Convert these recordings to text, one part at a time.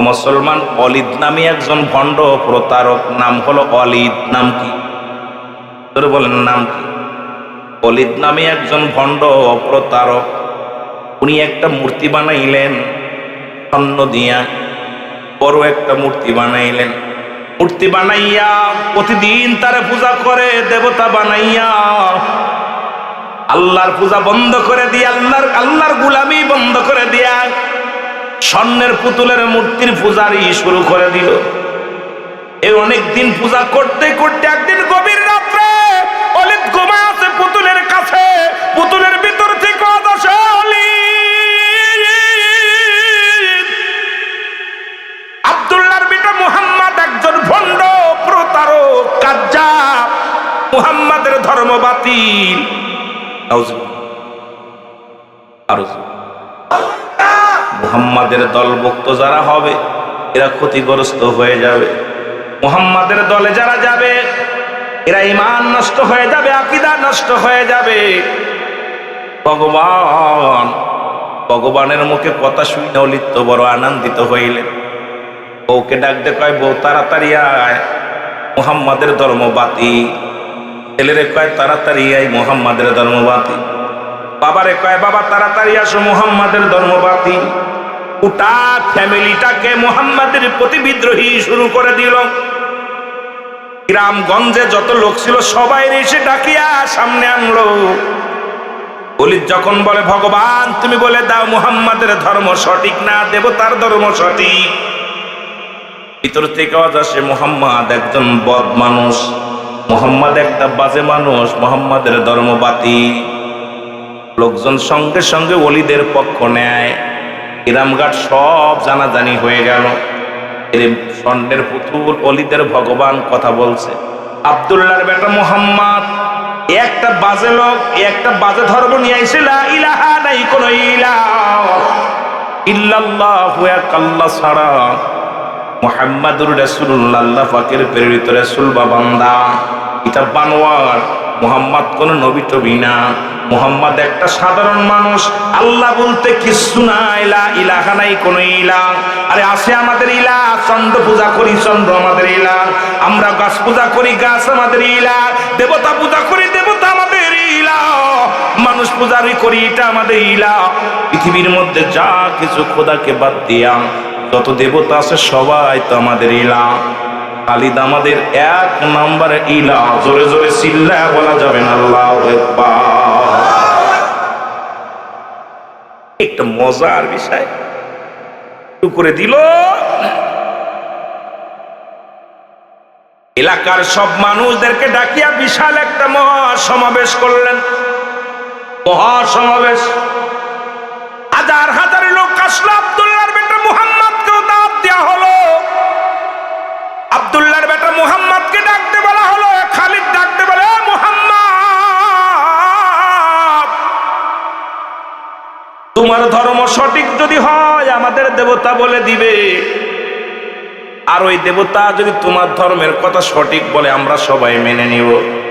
মুসলমান, অলিদ নামে একজন ভণ্ড প্রতারক, নাম হলো অলিদ, নাম কি? বলেন, নাম কি? অলিদ নামে একজন ভণ্ড প্রতারক উনি একটা মূর্তি বানাইলেন, স্বর্ণ দিয়া বড় একটা মূর্তি বানাইলেন। মূর্তি বানাইয়া প্রতিদিন তারে পূজা করে, দেবতা বানাইয়া আল্লাহর পূজা বন্ধ করে দিয়া, আল্লাহর আল্লাহর গুলামি বন্ধ করে দিয়া স্বর্ণের পুতুলের মূর্তির পূজারি শুরু করে দিল। এই অনেক দিন পূজা করতে করতে একদিন গভীর রাত্রে অলিত ঘুমা আছে পুতুলের কাছে। পুতুলের ভিতর থেকে আদেশ আব্দুল্লাহর বিটা মুহাম্মদ একজন ভণ্ড প্রতারক, কাজ্জাব। মুহাম্মাদের ধর্ম বাতিল আরও মুহাম্মাদের দলভুক্ত যারা হবে, এরা ক্ষতিগ্রস্ত হয়ে যাবে। মুহাম্মাদের দলে যারা যাবে, এরা ইমান নষ্ট হয়ে যাবে, আকিদা নষ্ট হয়ে যাবে। ভগবান, ভগবানের মুখে কথা শুনে অলিত্য বড় আনন্দিত হইলেন। বউকে ডাকতে কয় বউ, তাড়াতাড়ি আয়। মুহাম্মাদের ধর্মবাতি ছেলেরে কয়, তাড়াতাড়ি আয়, মুহাম্মাদের ধর্মবাতি বাবারে কয়, বাবা, তাড়াতাড়ি আসো, মুহাম্মাদের ধর্মবাতি গোটা ফ্যামিলিটাকে মোহাম্মদের প্রতি বিদ্রোহী শুরু করে দিল। গ্রামগঞ্জে যত লোক ছিল, সবাই এসে ডাকিয়া সামনে আনলো। বলি যখন বলে, ভগবান, তুমি বলে দাও মুহাম্মাদের ধর্ম সঠিক না, দেবতার ধর্ম সঠিক? ভিতর থেকে আওয়াজ আসে, মোহাম্মদ একজন বদ মানুষ, মোহাম্মদ একটা বাজে মানুষ, মোহাম্মদের ধর্মবাতি লোকজন সঙ্গে সঙ্গে অলিদের পক্ষ নেয়। ইরামঘাট সব জানাজানি হয়ে গেল। স্বর্ণের পুতুল অলিদের ভগবান কথা বলছে। আবদুল্লাহর বেটা মোহাম্মদ, একটা বাজে লোক, একটা বাজে ধর্ম নিয়ে আইছিল ইলাহা নাই, কোন ইলাহ ইল্লাল্লাহু ছাড়া মোহাম্মদুর রাসূলুল্লাহ পাকের প্রেরিত রাসূল বা এটা বানোয়ার। মোহাম্মদ কোন নবী টবি না। মোহাম্মদ একটা সাধারণ মানুষ। আল্লাহ বলতে কিছু না ইলা ইলাহা নাই, কোন ইলা আরে আছে আমাদের ইলা চন্দ্র পূজা করি, চন্দ্র আমাদের ইলা আমরা গাছ পূজা করি, গাছ আমাদের ইলা দেবতা পূজা করি, দেবতা আমাদের ইলা মানুষ পূজারি করি, এটা আমাদের ইলা পৃথিবীর মধ্যে যা কিছু খোদাকে বাদ দিয়া, যত দেবতা আছে সবাই তো আমাদের ইলা খালিদ আমাদের এক নম্বর ইলা জোরে জোরে চিল্লা বলা যাবে না, আল্লাহ একটা মজার বিষয় করে দিল। এলাকার সব মানুষদেরকে ডাকিয়া বিশাল একটা মহা সমাবেশ করলেন। মহা সমাবেশ হাজার হাজার লোক আসলো আব্দুল্লাহর বেটা মুহাম্মদকে ডাকতে বলা হলো খালিদ ডাকতে বলে, "এ মুহাম্মদ, তোমার ধর্ম সঠিক যদি হয়, আমাদের দেবতা বলে দিবে। আর ওই দেবতা যদি তোমার ধর্মের কথা সঠিক বলে, আমরা সবাই মেনে নিব।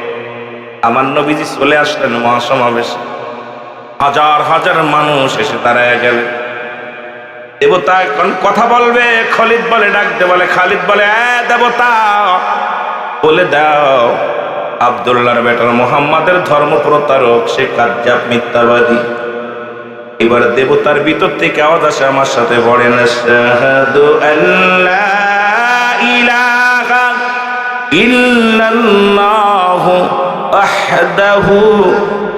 আমার নবীজি চলে আসলেন মহাসমাবেশে। হাজার হাজার মানুষ এসে দাঁড়ায় গেল দেবতা কথা বলবে, খলিদ বলে, ডাকতে বলে, খালিদ বলে, "এ দেবতা, বলে দাও, আবদুল্লাহর বেটার মোহাম্মদের ধর্ম প্রতারক, সে কাজ্জাব মিথ্যাবাদী। এবার দেবতার ভিতর থেকে আওয়াজ আসে, আমার সাথে পড়েন শাহাদু আল্লাহ ইলাহা ইল্লাল্লাহু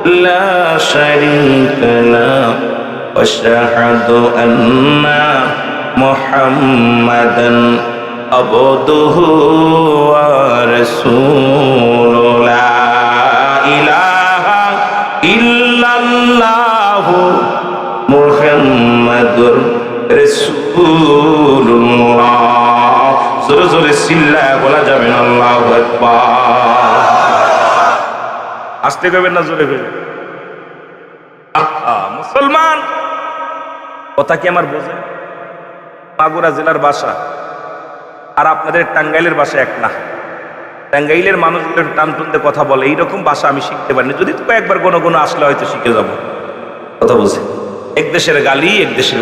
লা واشهد ان محمدا عبده ورسوله لا اله الا الله মুহাম্মাদুর রাসূলুল্লাহ জোরে জোরে চিল্লা বলা যাবে না আল্লাহু আকবার আস্তে কইবেন না জোরে কইবেন আহা, মুসলমান কথা কি আমার বোঝে? মাগুরা জেলার বাসা। আর আপনাদের টাঙ্গাইলের বাসা এক না। টাঙ্গাইলের মানুষগুলো টান টুনতে কথা বলে, এইরকম বাসা আমি শিখতে পারিনি। যদি তো কয়েকবার কোনো কোনো আসলে হয়তো শিখে যাব। কথা বলছে। এক দেশের গালি, এক দেশের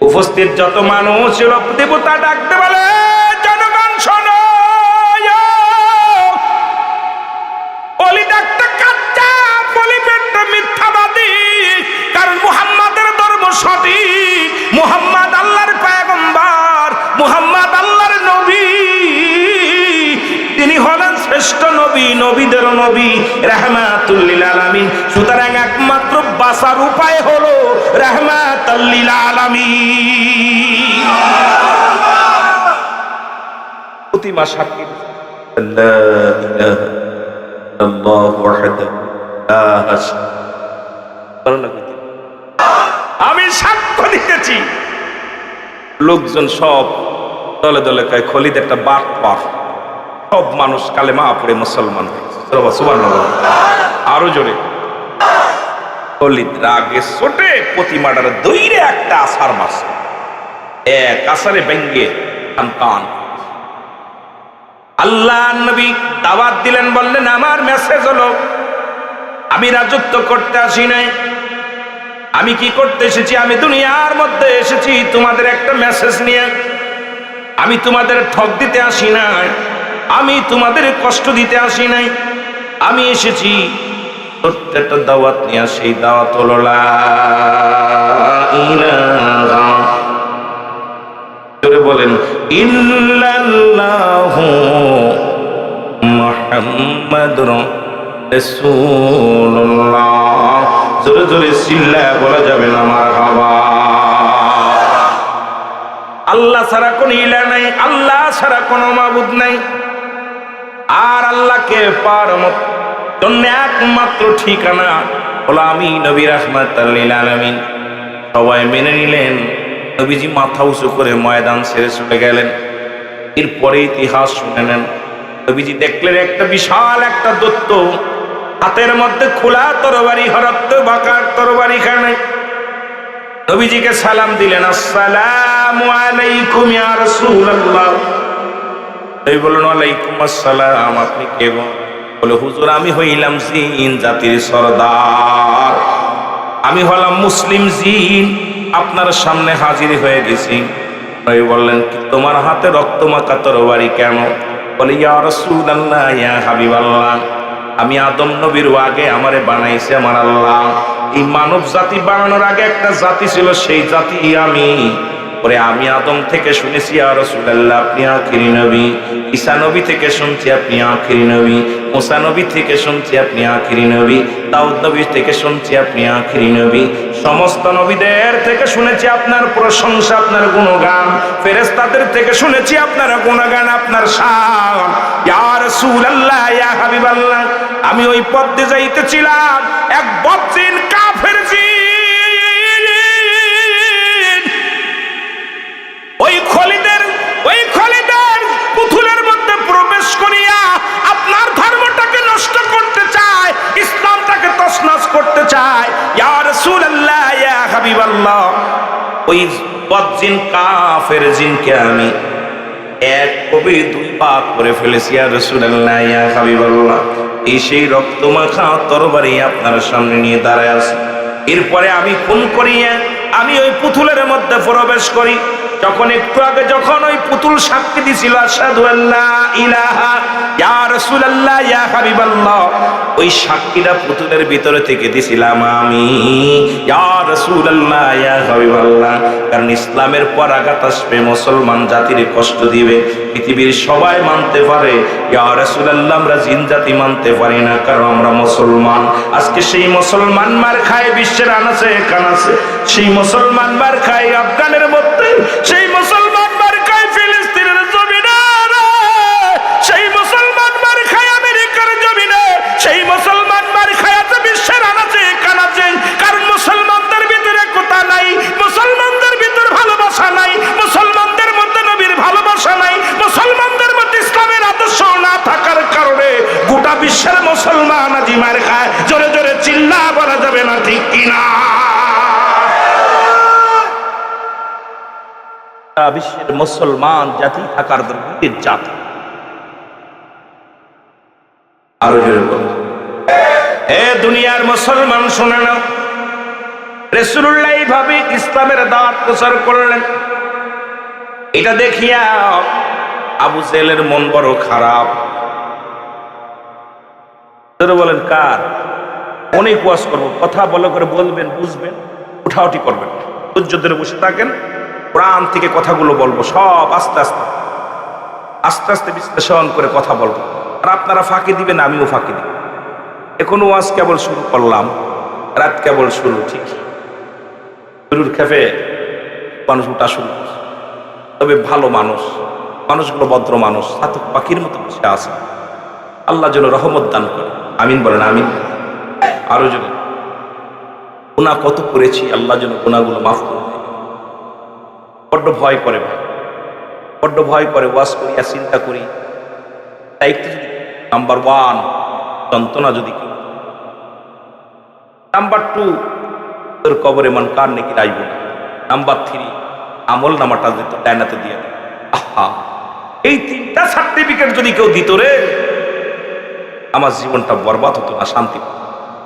উপস্থিত যত মানুষ দেবতা ডাকতে নবীদের নবী রাহমাতুল্লিল আলামিন। সুতরাং একমাত্র উপায় হলো রাহমাতুল্লিল আলামিন। প্রতিমা সাক্ষী লা ওয়াহদাহু লা ভালো আমি সাক্ষ্য দিতেছি। লোকজন সব দলে দলে কয় খলিদ একটা বাট পার। সব মানুষ কালেমা পড়ে মুসলমান। আরও জোরে। রাগে ছোটে প্রতিমাটার দইরে একটা আসার মাস এক আসারে ব্যঙ্গে কান আল্লাহ নবী দাওয়াত দিলেন, বললেন, আমার মেসেজ হলো, আমি রাজত্ব করতে আসি নাই। আমি কি করতে এসেছি? আমি দুনিয়ার মধ্যে এসেছি। তোমাদের একটা মেসেজ নিয়ে আমি তোমাদের ঠক দিতে আসি নাই। আমি তোমাদের কষ্ট দিতে আসি নাই। আমি এসেছি, প্রত্যেকটা দাওয়াত নিয়ে সেই দাওয়াত হলো বলেন, ইল্লাল্লাহু মুহাম্মাদুর রাসূলুল্লাহ। জোরে জোরে সিল্লা বলা যাবে না মারহাবা আল্লাহ ছাড়া কোন ইলা নাই, আল্লাহ ছাড়া কোনো মাবুদ নাই। আর আল্লাহকে পার জন্য একমাত্র ঠিকানা হলো আমি নবী রহমত আলামিন। সবাই মেনে নিলেন, নবীজি মাথা উঁচু করে ময়দান ছেড়ে চলে গেলেন। এরপরে ইতিহাস শুনে নেন। নবীজি দেখলেন একটা বিশাল একটা দত্ত হাতের মধ্যে খোলা তরবারি হরক্ত বাঁকার তরবারি খানে নবীজিকে সালাম দিলেন, আসসালামু আলাইকুম ইয়া রাসূলুল্লাহ। এই বললেন, ওয়ালাইকুম আসসালাম, আপনি কে বলে, হুজুর, আমি হইলাম জিন, জাতির সর্দার। আমি হলাম মুসলিম জিন, আপনার সামনে হাজির হয়ে গেছি। নবী বললেন, "কি তোমার হাতে রক্ত মাখা তরবারি কেন? বলে, ইয়া রাসূলুল্লাহ, ইয়া হাবিবাল্লাহ, আমি আদম নবীর আগে আমারে বানাইছে আমার আল্লাহ। এই মানব জাতি বানানোর আগে একটা জাতি ছিল, সেই জাতি আমি। পরে আমি আদম থেকে শুনেছি আর রসুল্লাহ আপনি আখিরি নবী। ঈসা নবী থেকে শুনছি, আপনি আখিরি নবী। মুসা নবী থেকে শুনছি, আপনি আখিরি নবী। দাউদ নবী থেকে শুনছি, আপনি আখিরি নবী। সমস্ত নবীদের থেকে শুনেছি, আপনার প্রশংসা, আপনার গুণগান। ফেরেস্তাদের থেকে শুনেছি, আপনার গুণগান, আপনার শান। ইয়া রাসূলুল্লাহ, ইয়া হাবিবাল্লাহ, আমি ওই পথ দিয়ে যাইতেছিলাম। এক বদজিন কাফের ওই খলিদের ওই খলিদের পুতুলের মধ্যে প্রবেশ করিয়া আপনার ধর্মটাকে নষ্ট করতে চায়, ইসলামটাকে তছনছ করতে চায়। ইয়া রাসূলুল্লাহ, ইয়া হাবিবাল্লাহ, ওই বদজিন কাফের জিনকে আমি এক কবি দুই পাক করে ফেলেছি আর রাসূলুল্লাহ, ইয়া হাবিবাল্লাহ। এই সেই রক্ত মাখা তরবারি আপনার সামনে নিয়ে দাঁড়ায় আছে। এরপরে আমি খুন করিয়া আমি ওই পুতুলের মধ্যে প্রবেশ করি। যখন একটু আগে যখন ওই পুতুল সাক্ষী দিছিল, আশহাদু আল্লা ইলাহা, ইয়া রাসূলুল্লাহ, ইয়া হাবিবাল্লাহ, ওই সাক্ষীটা পুতুলের ভিতরে থেকে দিছিলাম আমি। ইয়া রাসূলুল্লাহ, ইয়া হাবিবাল্লাহ। কারণ ইসলামের পর আঘাত আসবে, মুসলমান জাতির কষ্ট দিবে, পৃথিবীর সবাই মানতে পারে। ইয়া রাসূলুল্লাহ, আমরা জিন জাতি মানতে পারি না, কারণ আমরা মুসলমান। আজকে সেই মুসলমান মার খায়, বিশ্বের আনাছে কানাছে সেই মুসলমান মার খায়, আফগানের মধ্যে সেই মুসলমান মুসলমান জাতি থাকার দুর্নীতির জাতি। আরও এ দুনিয়ার মুসলমান শুনে নাও। রেসুল্লাহ এই এইভাবে ইসলামের দাওয়াত প্রচার করলেন। এটা দেখিয়া আবু সেলের মন বড় খারাপ। বলেন কার? অনেক ওয়াজ করব কথা বলো করে বলবেন বুঝবেন উঠাউটি করবেন। ধৈর্য ধরে বসে থাকেন। প্রাণ থেকে কথাগুলো বলব, সব আস্তে আস্তে। আস্তে আস্তে বিশ্লেষণ করে কথা বলব। আর আপনারা ফাঁকি দিবেন, আমিও ফাঁকি দিব। এখনও আজ কেবল শুরু করলাম, রাত কেবল শুরু, ঠিক। শুরুর খেপে মানুষ উঠা শুরু তবে ভালো মানুষ, মানুষগুলো ভদ্র মানুষ, সাতক পাখির মতো বসে আছে। আল্লাহ যেন রহমত দান করে। আমিন বলেন, আমিন। আরও যেন গুণা কত করেছি, আল্লাহ যেন গুণাগুলো মাফ করে বড্ড ভয় করে ভাই। বড্ড ভয় করে ওয়াশ করি আর চিন্তা করি। দায়িত্ব যদি নাম্বার ওয়ান, যন্ত্রণা যদি কেউ নাম্বার টু, তোর কবরে মান কার নাকি রাইব না? নাম্বার থ্রি, আমল নামাটা দিত ডায়নাতে দিয়ে। আহা, এই তিনটা সার্টিফিকেট যদি কেউ দিত রে, আমার জীবনটা বরবাদ হতো না, শান্তি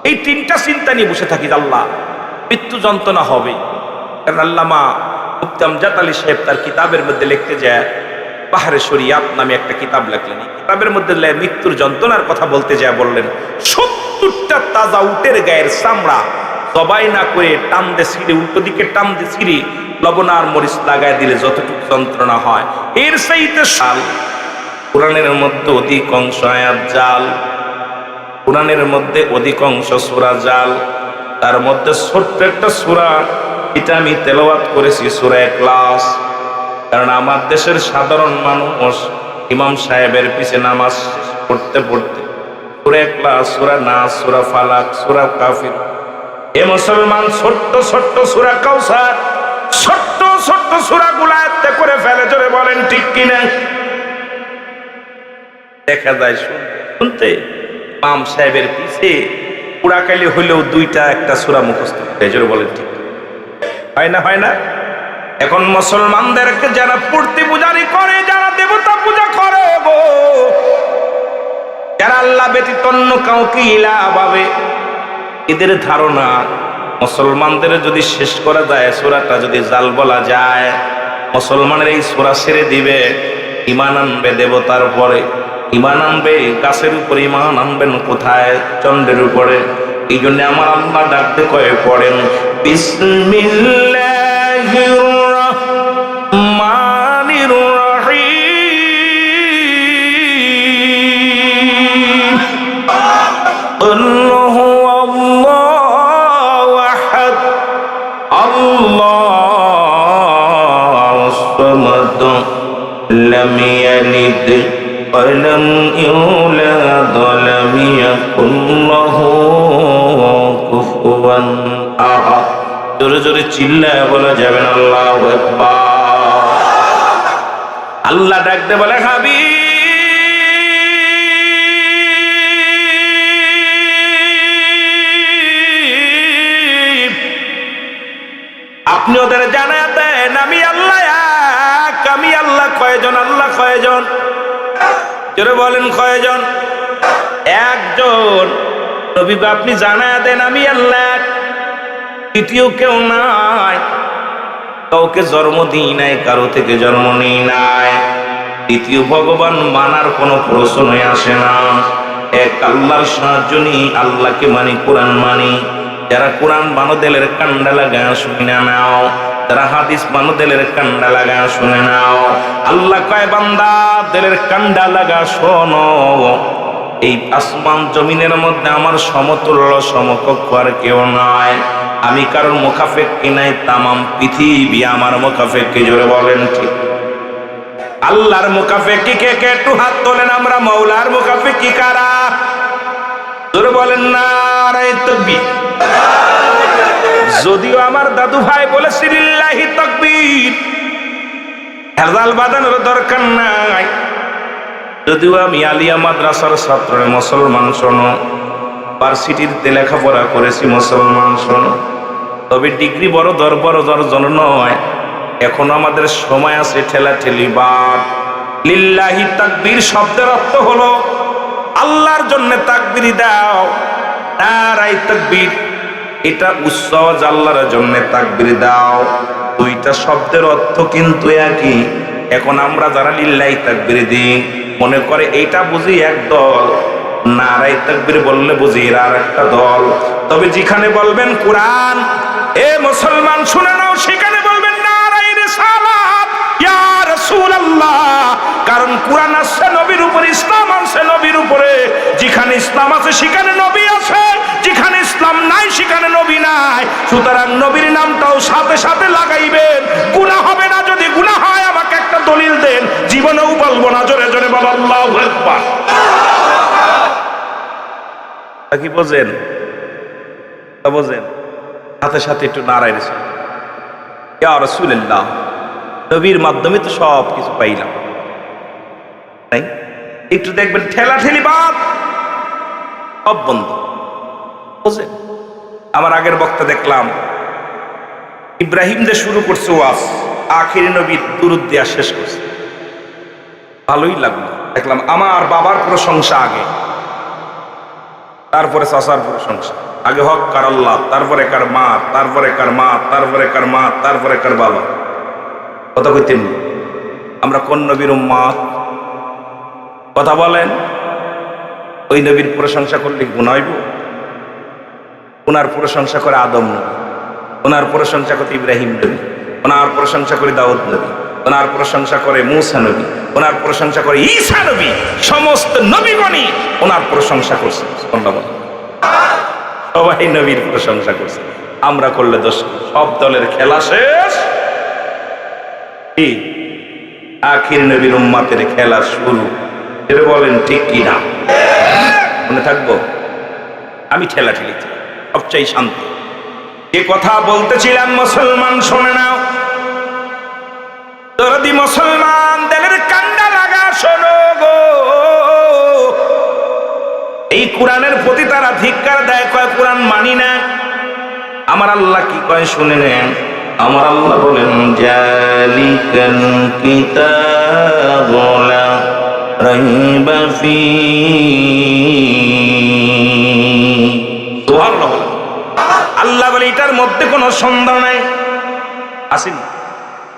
এই তিনটা চিন্তা নিয়ে বসে থাকি আল্লাহ, মৃত্যু যন্ত্রণা হবে। কারণ আল্লামা মুক্তাম জাত আলী সাহেব তার কিতাবের মধ্যে লিখতে যায়, পাহাড়ে শরিয়াত নামে একটা কিতাব লেখলেন কিতাবের মধ্যে মৃত্যুর যন্ত্রণার কথা বলতে যায়, বললেন, সত্তরটা তাজা উটের গায়ের চামড়া, জবাই না করে টান দে সিঁড়ি উল্টো দিকে টান দে সিঁড়ি লবণ আর মরিচ লাগায় দিলে যতটুকু যন্ত্রণা হয়। এর সেইতে সাল। কোরআনের মধ্যে অধিকাংশ আয়াত জাল। কোরআনের মধ্যে অধিকাংশ সুরা জাল। তার মধ্যে ছোট্ট একটা সুরা এটা আমি তেলাওয়াত করেছি সুরা ক্লাস কারণ আমার দেশের সাধারণ মানুষ ইমাম সাহেবের পিছে নামাজ পড়তে পড়তে সুরা ক্লাস সুরা নাস, সুরা ফালাক, সুরা কাফির। এ মুসলমান ছোট্ট ছোট্ট সুরা কাউসার ছোট্ট ছোট্ট সুরা গুলাতে করে ফেলে, জোরে বলেন ঠিক কিনা দেখা যায় শুনতে ইমাম সাহেবের পিছে পুরাকালি হইলেও দুইটা একটা সুরা মুখস্থ জোরে বলেন ঠিক। হয় না হয় না? এখন মুসলমানদেরকে যারা পূর্তি পূজারি করে, যারা দেবতা পূজা করে গো, যারা আল্লাহ ব্যতীত অন্য কাউকে ইলা ভাবে, এদের ধারণা মুসলমানদের যদি শেষ করা যায়, সুরাটা যদি জাল বলা যায়, মুসলমানের এই সুরা ছেড়ে দিবে ইমান আনবে দেবতার পরে ইমান আনবে গাছের উপরে ইমান আনবেন কোথায়? চন্দ্রের উপরে। এই জন্য আমার আল্লাহ ডাকতে কয়ে পড়েন বিসমিল্লাহির রহমানির রহিম قل هو الله احد الله الصمد لم يلد ولم يولد ولم يكن له কুফুয়ান আহাদ জোরে জোরে চিল্লায় বলা, যাবেন আল্লাহ আল্লাহ ডাকতে বলে খাবি আপনি ওদের জানা দেন, আমি আল্লাহ এক, আমি আল্লাহ কয়জন আল্লাহ কয়জন? জোরে বলেন, কয়জন? একজন। নবী আপনি জানা দেন, আমি আল্লাহ। দ্বিতীয় কেউ নাই। কাউকে জন্ম দিই নাই, কারও থেকে জন্ম নিই নাই। দ্বিতীয় ভগবান মানার কোনো প্রশ্নই আসে না। এক আল্লাহর সাহায্য নিই আল্লাহকে মানি, কোরআন মানি। যারা কোরআন বানদেলের কান্ডা লাগা শুনে নাও, যারা হাদিস বানদেলের কান্ডা লাগা শুনে নাও, আল্লাহ কয়, বান্দা, দেলের কান্ডা লাগা শোনো। এই আসমান জমিনের মধ্যে আমার সমতুল্য সমকক্ষ আর কেউ নয় আমি কারোর মুখাফেক্কি নাই, তামাম পৃথিবী আমার মুখাফেক্কি জোরে বলেন ঠিক। আল্লাহর মুখাফেক্কি কে কে, একটু হাত তোলেন আমরা, মৌলার মুখাফেক্কি কারা? জোরে বলেন না রে তকবীর। যদিও আমার দাদু ভাই বলেছে লিল্লাহি তকবীর। হেজাল বাজানোর দরকার নাই। যদিও আমি আলিয়া মাদ্রাসার ছাত্র মুসলমান শোনো ভার্সিটিতে লেখাপড়া করেছি মুসলমান শোনো, তবে ডিগ্রি বড় দর বড় দর্জন নয়, এখন আমাদের সময় আছে ঠেলা ঠেলি বাদ। লিল্লাহি তাকবীর শব্দের অর্থ হলো, আল্লাহর জন্য তাকবীর দাও নারাই তাকবীর। এটা উৎসব আল্লাহর জন্য তাকবির দাও। দুইটা শব্দের অর্থ কিন্তু একই। এখন আমরা যারা লিল্লাই তাকবির দিই মনে করে, এইটা বুঝি এক দল। নারাই তাকবির বললে, বুঝি এরা একটা দল। তবে যেখানে বলবেন কোরআন, এ মুসলমান, শুনে নাও। সেখানে বলবেন নারাই কারণ কোরআন আসছে নবীর উপরে, ইসলাম আসছে নবীর উপরে। যেখানে ইসলাম আছে, সেখানে নবী আছে। যেখানে ইসলাম নাই, সেখানে নবী নাই। সুতরাং নবীর নামটাও সাথে সাথে লাগাইবেন। গুনাহ হবে না যদি গুনাহ হয়, আমাকে একটা দলিল দেন। জীবনেও বলব না, জোরে কি বোঝেন? বোঝেন? সাথে সাথে একটু নবীর মাধ্যমে তো সব কিছু পাইলাম। একটু দেখবেন, ঠেলা ঠেলি বাদ। সব বন্ধ। বুঝলেন আমার আগের বক্তা দেখলাম, ইব্রাহিম যে শুরু করছে ওয়াজ, আখির নবীর দুরুদ দেওয়া শেষ করছে। ভালোই লাগল। দেখলাম আমার বাবার প্রশংসা আগে, তারপরে চাষার প্রশংসা। আগে হক কার আল্লাহ, তারপরে কার মা, তারপরে কার মা, তারপরে কার মা, তারপরে কার বাবা। কথা কইতেন আমরা কোন নবীর উম্মাত? কথা বলেন। ওই নবীর প্রশংসা করলে গুণ হইব? ওনার প্রশংসা করে আদম নবী ওনার প্রশংসা করতে ইব্রাহিম নবী ওনার প্রশংসা করে দাউদ নবী। ওনার প্রশংসা করে মূসা নবী, ওনার প্রশংসা করে ঈসা নবী, সমস্ত নবীগণই ওনার প্রশংসা করছে। সবাই নবীর প্রশংসা করছে। আমরা করলে দোষ সব দলের খেলা শেষ? আখির নবীর উম্মাতের খেলা শুরু। এটা বলেন, ঠিক কি না? মনে থাকব? আমি ঠেলা ঠেলিছি সবচাই শান্ত। এ কথা বলতেছিলাম, মুসলমান, শোনে নাও। দরদি মুসলমান দেলের কান্ডা লাগা, শোনো গো। এই কোরআনের প্রতি তারা ধিক্কার দেয়, কয়, কোরআন মানি না। আমার আল্লাহ কি কয়, শুনে নেন। আমার আল্লাহ বলেন, জালিকাল কিতাবু লা রাইবা ফি সুবহানাল্লাহ আল্লাহ বলে, এটার মধ্যে কোনো সন্দেহ নাই। আসেন।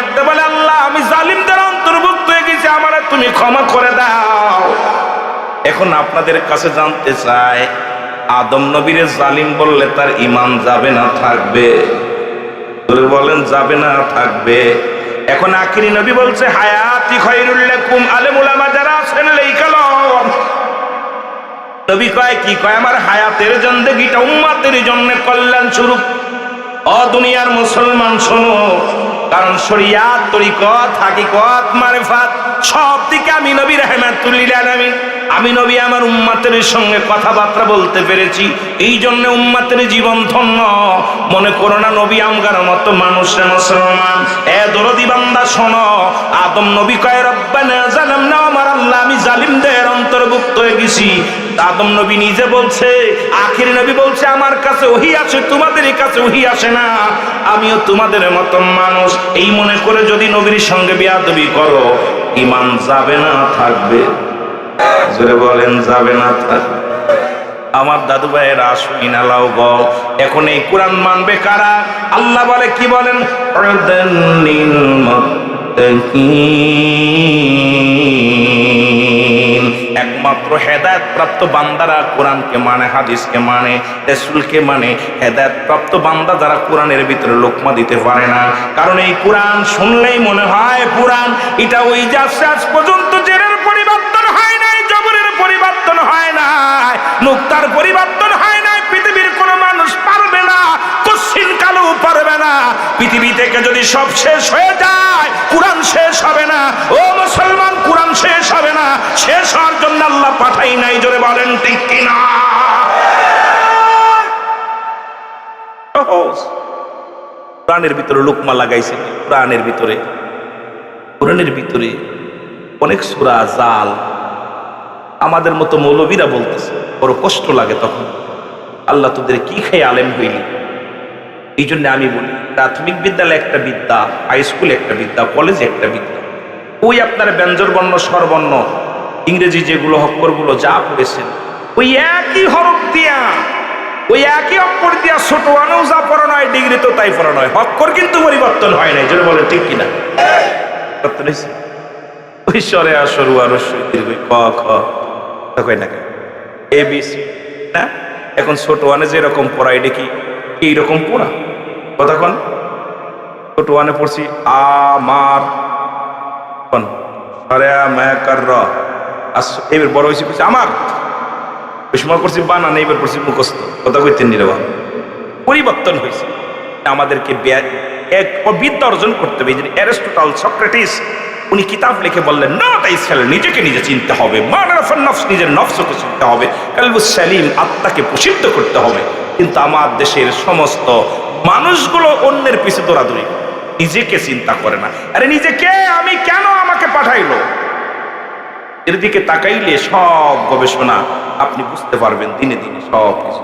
ডাকতে বলে, আল্লাহ, আমি জালিমদের অন্তর্ভুক্ত হয়ে গেছি, আমার তুমি ক্ষমা করে দাও। এখন আপনাদের কাছে জানতে চাই, আদম নবীরে জালিম বললে তার ইমান যাবে না, থাকবে? বলেন, যাবে না, থাকবে। এখন আখিরি নবী বলছে, হায়াতি খৈরুল্লাকুম আলেম উলামা যারা আছেন লেইকালম নবী কয়, কি কয়, আমার হায়াতের জন্দেগিটা উম্মাতের জন্য কল্যাণ স্বরূপ অ দুনিয়ার মুসলমান, শোনো কারণ শরিয়াত, তরিকত, হাকিকত, মারেফাত, সব দিকে আমি নবী রহমাতুল্লিল আলামিন আমি। নবী আমার উম্মাতের সঙ্গে কথাবার্তা বলতে পেরেছি। এই জন্য উম্মাতের জীবন ধন্য। মনে করো না নবী আমগার মতো মানুষ এ দরদি বান্দা শোনো, আদম নবী কয়, রব্বানা জানাম না আমার আল্লাহ আমি জালিমদের অন্তর্ভুক্ত হয়ে গেছি। আদম নবী নিজে বলছে, আখির নবী বলছে, আমার কাছে ওহি আছে, তোমাদের কাছে ওহি আসে না। আমিও তোমাদের মতো মানুষ। এই মনে করে যদি নবীর সঙ্গে বিয়াদবি করো ইমান যাবে না, থাকবে। জোরে বলেন, যাবে না থাকবে আমার দাদু ভাইয়ের আসুই না, লাও গ। এখন এই কোরআন মানবে কারা? আল্লাহ বলে, কি বলেন? মুত্তাকিন। একমাত্র হেদায়ত প্রাপ্ত বান্দারা কোরআনকে মানে হাদিসকে মানে রসুলকে মানে হেদায়ত প্রাপ্ত বান্দা যারা কোরআনের ভিতরে লোকমা দিতে পারে না। কারণ এই কোরআন শুনলেই মনে হয় কোরআন, এটা ওই যাচ্ছে পর্যন্ত জেরের পরিবর্তন হয় নাই, জবরের পরিবর্তন হয় নাই নুক্তার পরিবর্তন হয় নাই, পৃথিবীর কোনো মানুষ কালো পারবে না। পৃথিবী থেকে যদি সব শেষ হয়ে যায়, কোরআন শেষ হবে না। ও মুসলমান, কোরআন শেষ হবে না। শেষ হওয়ার জন্য আল্লাহ পাঠাই নাই, জোরে বলেন ঠিক কিনা। কোরআনের ভিতরে লোকমা লাগাইছে কোরআনের ভিতরে। কোরআনের ভিতরে অনেক সুরা জাল। আমাদের মতো মৌলবীরা বলতেছে, বড় কষ্ট লাগে তখন। আল্লাহ তোদের কি খেয়ে আলেম হইলি? এই জন্য আমি বলি, প্রাথমিক বিদ্যালয় একটা বিদ্যা হাই স্কুল একটা বিদ্যা কলেজ একটা বিদ্যা। ওই আপনার ব্যঞ্জর বর্ণ স্বরবর্ণ, ইংরেজি যেগুলো অক্ষরগুলো যা পড়েছেন, ওই একই হরফ দিয়া, ওই একই অক্ষর দিয়া ছোট আনেও যা পড়ানো হয় ডিগ্রি তো তাই পড়ানো হয় অক্ষর কিন্তু পরিবর্তন হয় নাই যেটা বলে ঠিক কিনা? ওই আসরু আর না এ বি সি এখন ছোট ওয়ানে যেরকম পড়া এটা কি এইরকম পড়া? কতক্ষণ ছোট ওয়ানে পড়ছি আমার এবার বড় হয়েছে পড়ছি আমার। সময় করছি বানান এইবার পড়ছি, মুখস্থ। কথা কইতেন নিরবা পরিবর্তন হয়েছে আমাদেরকে এক বিদ্যা অর্জন করতে হবে। অ্যারিস্টোটল সক্রেটিস, উনি কিতাব লিখে বললেন, না, তাই ছেলে, নিজেকে নিজে চিনতে হবে। মানারফান নফস, নিজের নফসকে চিনতে হবে। কালবুস সালিম আত্মাকে প্রসিদ্ধ করতে হবে। কিন্তু আমার দেশের সমস্ত মানুষগুলো অন্যের পিছে দৌড়াদৌড়ি নিজেকে চিন্তা করে না। আরে নিজে কে আমি কেন আমাকে পাঠাইলো? এর দিকে তাকাইলে সব গবেষণা আপনি বুঝতে পারবেন, দিনে দিনে সব কিছু